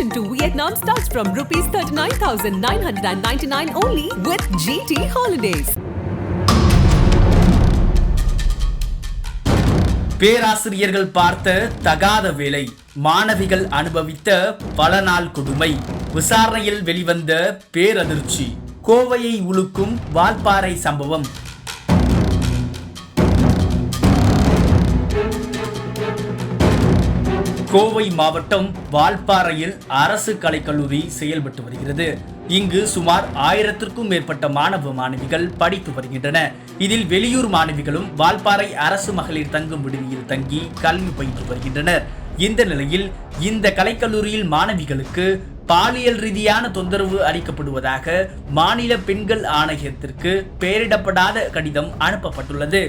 Admission to Vietnam starts from rupees 39,999 only with GT Holidays. பேராசிரியர்கள் பார்த்த தகாத வேலை மாணவிகள் அனுபவித்த பல நாள் கொடுமை விசாரணையில் வெளிவந்த பேரதிர்ச்சி கோவையை உலுக்கும் வால்பாறை சம்பவம் கோவை மாவட்டம் வால்பாறையில் அரசு கலைக்கல்லூரி செயல்பட்டு வருகிறது. இங்கு சுமார் ஆயிரத்திற்கும் மேற்பட்ட மாணவ மாணவிகள் படித்து வருகின்றன. இதில் வெளியூர் மாணவிகளும் வால்பாறை அரசு மகளிர் தங்கும் விடுதியில் தங்கி கல்வி பயின்று வருகின்றனர். இந்த நிலையில் இந்த கலைக்கல்லூரியில் மாணவிகளுக்கு பாலியல் ரீதியான தொந்தரவு அளிக்கப்படுவதாக மாநில பெண்கள் ஆணையத்திற்கு பெயரிடப்படாத கடிதம் அனுப்பப்பட்டுள்ளது.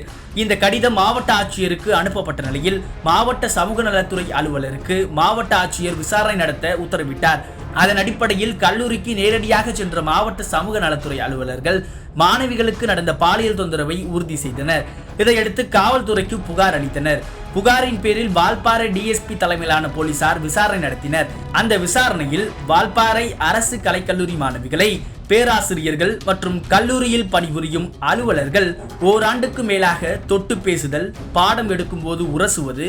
இந்த கடிதம் மாவட்ட ஆட்சியருக்கு அனுப்பப்பட்ட நிலையில் மாவட்ட சமூக நலத்துறை அலுவலருக்கு மாவட்ட ஆட்சியர் விசாரணை நடத்த உத்தரவிட்டார். அதன் அடிப்படையில் கல்லூரிக்கு நேரடியாக சென்ற மாவட்ட சமூக நலத்துறை அலுவலர்கள் மாணவிகளுக்கு நடந்த பாலியல் தொந்தரவை உறுதி செய்தனர். இதையடுத்து காவல்துறைக்கு புகார் அளித்தனர். புகாரின் பேரில் வால்பாறை டிஎஸ்பி தலைமையிலான போலீசார் விசாரணை நடத்தினர். அந்த விசாரணையில் வால்பாறை அரசு கலைக்கல்லூரி மாணவிகளை பேராசிரியர்கள் மற்றும் கல்லூரியில் பணிபுரியும் அலுவலர்கள் ஓராண்டுக்கு மேலாக தொட்டு பேசுதல் பாடம் எடுக்கும் போது உரசுவது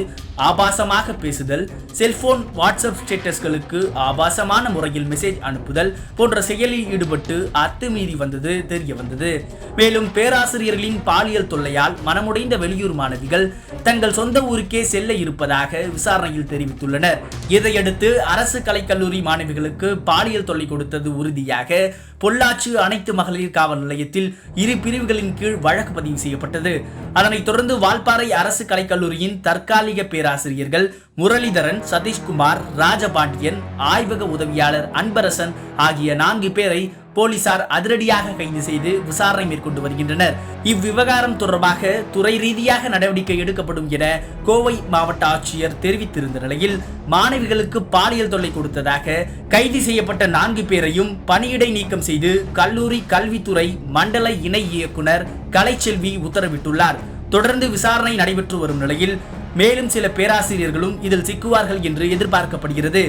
ஆபாசமாக பேசுதல் செல்போன் வாட்ஸ்அப் ஸ்டேட்டஸ்களுக்கு ஆபாசமான முறையில் மெசேஜ் அனுப்புதல் போன்ற செயலில் ஈடுபட்டு அத்துமீறி வந்தது தெரிய வந்தது. மேலும் பேராசிரியர்களின் பாலியல் தொல்லையால் மனமுடைந்த வெளியூர் மாணவிகள் தங்கள் சொந்த ஊருக்கே செல்ல இருப்பதாக விசாரணையில் தெரிவித்துள்ளனர். இதையடுத்து அரசு கலைக்கல்லூரி மாணவிகளுக்கு பாலியல் தொல்லை கொடுத்தது உறுதியாக பொள்ளாச்சி அனைத்து மகளிர் காவல் நிலையத்தில் இரு பிரிவுகளின் கீழ் வழக்கு பதிவு செய்யப்பட்டது. அதனைத் தொடர்ந்து வால்பாறை அரசு கலைக்கல்லூரியின் தற்காலிக பேராசிரியர்கள் முரளிதரன் சதீஷ்குமார் ராஜபாண்டியன் ஆய்வக உதவியாளர் அன்பரசன் ஆகிய நான்கு பேரை போலீசார் அதிரடியாக கைது செய்து விசாரணை மேற்கொண்டு வருகின்றனர். இவ்விவகாரம் தொடர்பாக துறை ரீதியாக நடவடிக்கை எடுக்கப்படும் என கோவை மாவட்ட ஆட்சியர் தெரிவித்திருந்த நிலையில் மாணவிகளுக்கு பாலியல் தொல்லை கொடுத்ததாக கைது செய்யப்பட்ட நான்கு பேரையும் பணியிடை நீக்கம் செய்து கல்லூரி கல்வித்துறை மண்டல இணை இயக்குனர் கலைச்செல்வி உத்தரவிட்டுள்ளார். தொடர்ந்து விசாரணை நடைபெற்று வரும் நிலையில் மேலும் சில பேராசிரியர்களும் இதில் சிக்குவார்கள் என்று எதிர்பார்க்கப்படுகிறது.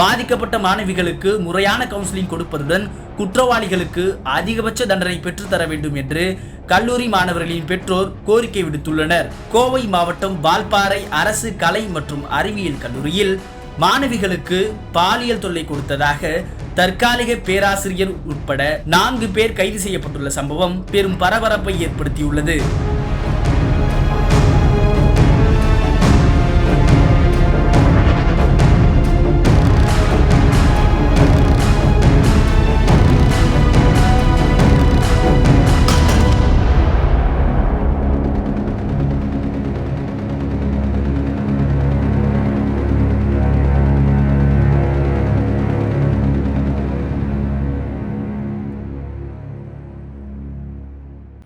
பாதிக்கப்பட்ட மாணவிகளுக்கு முறையான கவுன்சிலிங் கொடுப்பதுடன் குற்றவாளிகளுக்கு அதிகபட்ச தண்டனை பெற்றுத்தர வேண்டும் என்று கல்லூரி மாணவர்களின் பெற்றோர் கோரிக்கை விடுத்துள்ளனர். கோவை மாவட்டம் வால்பாறை அரசு கலை மற்றும் அறிவியல் கல்லூரியில் மாணவிகளுக்கு பாலியல் தொல்லை கொடுத்ததாக தற்காலிக பேராசிரியர் உட்பட நான்கு பேர் கைது செய்யப்பட்டுள்ள சம்பவம் பெரும் பரபரப்பை ஏற்படுத்தியுள்ளது.